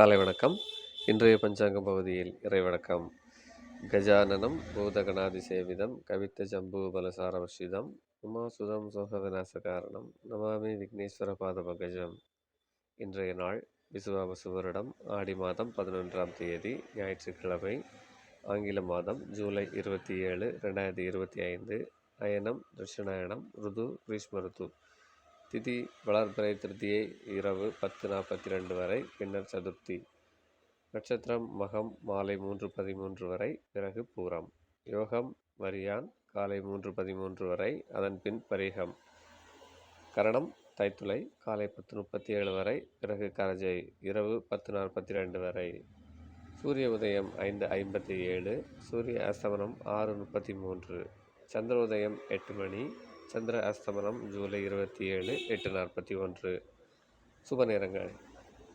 காலை வணக்கம். இன்றைய பஞ்சாங்கம் பகுதியில் இறை வணக்கம் கஜானனம் பூதகணாதி சேவிதம் கவித்த ஜம்பு பலசாரவர்ஷிதம் உமாசுதம் சோகவிநாசகாரணம் நமாமி விக்னேஸ்வர பாதபகஜம் இன்றைய நாள் விசுவாபசு வருடம் ஆடி மாதம் பதினொன்றாம் தேதி ஞாயிற்றுக்கிழமை ஆங்கில மாதம் ஜூலை இருபத்தி ஏழு ரெண்டாயிரத்தி இருபத்தி ஐந்து அயனம் தட்சிணாயனம் ருது கிரீஷ்ம ருது. திதி வளர்பிறை திருத்தியை இரவு பத்து நாற்பத்தி ரெண்டு வரை பின்னர் சதுர்த்தி நட்சத்திரம் மகம் மாலை மூன்று பதிமூன்று வரை பிறகு பூரம். யோகம் வரியான் காலை மூன்று பதிமூன்று வரை அதன் பின் பரிகம். கரணம் தைத்துளை காலை பத்து முப்பத்தி ஏழு வரை பிறகு கரஜை இரவு பத்து நாற்பத்தி ரெண்டு வரை. சூரிய உதயம் ஐந்து ஐம்பத்தி ஏழு சூரிய அஸ்தமனம் ஆறு முப்பத்தி மூன்று சந்திர உதயம் எட்டு மணி சந்திர அஸ்தமனம் ஜூலை இருபத்தி ஏழு எட்டு நாற்பத்தி ஒன்று. சுப நேரங்கள்.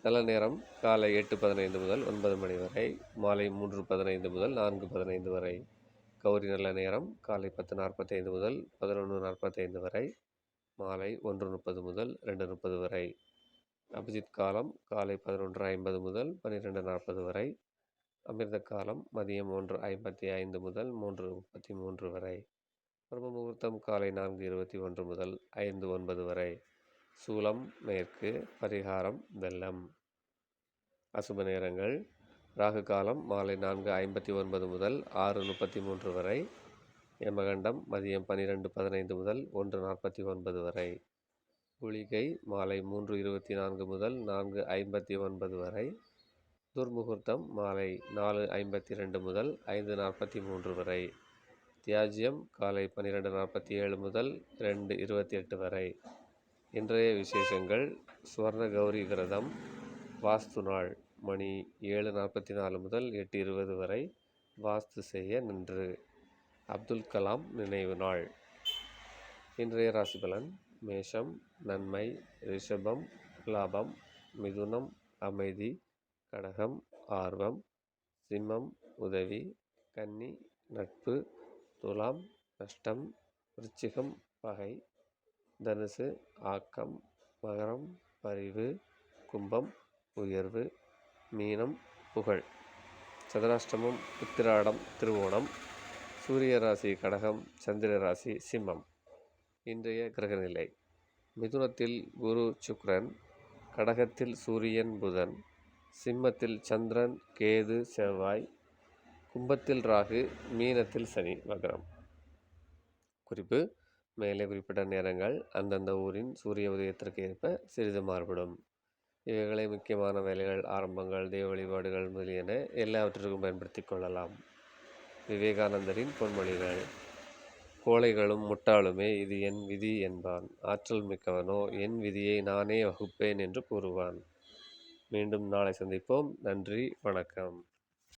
நல்ல நேரம். காலை எட்டு பதினைந்து முதல் ஒன்பது மணி வரை. மாலை மூன்று பதினைந்து முதல் நான்கு பதினைந்து வரை. கௌரி நல்ல நேரம். காலை பத்து நாற்பத்தைந்து முதல் பதினொன்று நாற்பத்தைந்து வரை. மாலை ஒன்று முப்பது முதல் ரெண்டு முப்பது வரை. அபிஜித் காலம் காலை பதினொன்று ஐம்பது முதல் பன்னிரெண்டு நாற்பது வரை. அமிர்த காலம் மதியம் ஒன்று ஐம்பத்தி ஐந்து முதல் மூன்று முப்பத்தி மூன்று வரை. பிரம்ம முகூர்த்தம் காலை நான்கு இருபத்தி ஒன்று முதல் ஐந்து ஒன்பது வரை. சூலம் மேற்கு பரிகாரம் வெள்ளம். அசுப நேரங்கள். ராகு காலம் மாலை நான்கு ஐம்பத்தி ஒன்பது முதல் ஆறு முப்பத்தி மூன்று வரை. யமகண்டம் மதியம் பன்னிரெண்டு பதினைந்து முதல் ஒன்று நாற்பத்தி ஒன்பது வரை. குளிகை மாலை மூன்று இருபத்தி நான்கு முதல் நான்கு ஐம்பத்தி ஒன்பது வரை. துர்முகூர்த்தம் மாலை நாலு ஐம்பத்தி ரெண்டு முதல் ஐந்து நாற்பத்தி மூன்று வரை. தியாஜ்யம் காலை பன்னிரெண்டு நாற்பத்தி ஏழு முதல் ரெண்டு இருபத்தி எட்டு வரை. இன்றைய விசேஷங்கள் சுவர்ண கௌரி விரதம் வாஸ்து நாள் மணி ஏழு நாற்பத்தி நாலு முதல் எட்டு இருபது வரை வாஸ்து செய்ய நின்று. அப்துல் கலாம் நினைவு நாள். இன்றைய ராசிபலன் மேஷம் நன்மை ரிஷபம் லாபம் மிதுனம் அமைதி கடகம் ஆர்வம் சிம்மம் உதவி கன்னி நட்பு துலாம் நஷ்டம் விருச்சிகம் பகை தனுசு ஆக்கம் மகரம் பரிவு கும்பம் உயர்வு மீனம் புகழ். சதுராஷ்டமம் உத்திராடம் திருவோணம் சூரிய ராசி கடகம் சந்திர ராசி சிம்மம். இன்றைய கிரகநிலை. மிதுனத்தில் குரு சுக்ரன் கடகத்தில் சூரியன் புதன் சிம்மத்தில் சந்திரன் கேது செவ்வாய் கும்பத்தில் ராகு மீனத்தில் சனி மகரம் குறிப்பு மேலே குறிப்பிட்ட நேரங்கள் அந்தந்த ஊரின் சூரிய உதயத்திற்கு ஏற்ப சிறிது மாறுபடும். இவைகளை முக்கியமான வேலைகள் ஆரம்பங்கள் தெய்வ வழிபாடுகள் முதலியன எல்லாவற்றிற்கும் பயன்படுத்தி கொள்ளலாம். விவேகானந்தரின் பொன்மொழிகள் கோழைகளும் முட்டாளுமே இது என் விதி என்பான். ஆற்றல் மிக்கவனோ என் விதியை நானே வகுப்பேன் என்று கூறுவான். மீண்டும் நாளை சந்திப்போம். நன்றி வணக்கம்.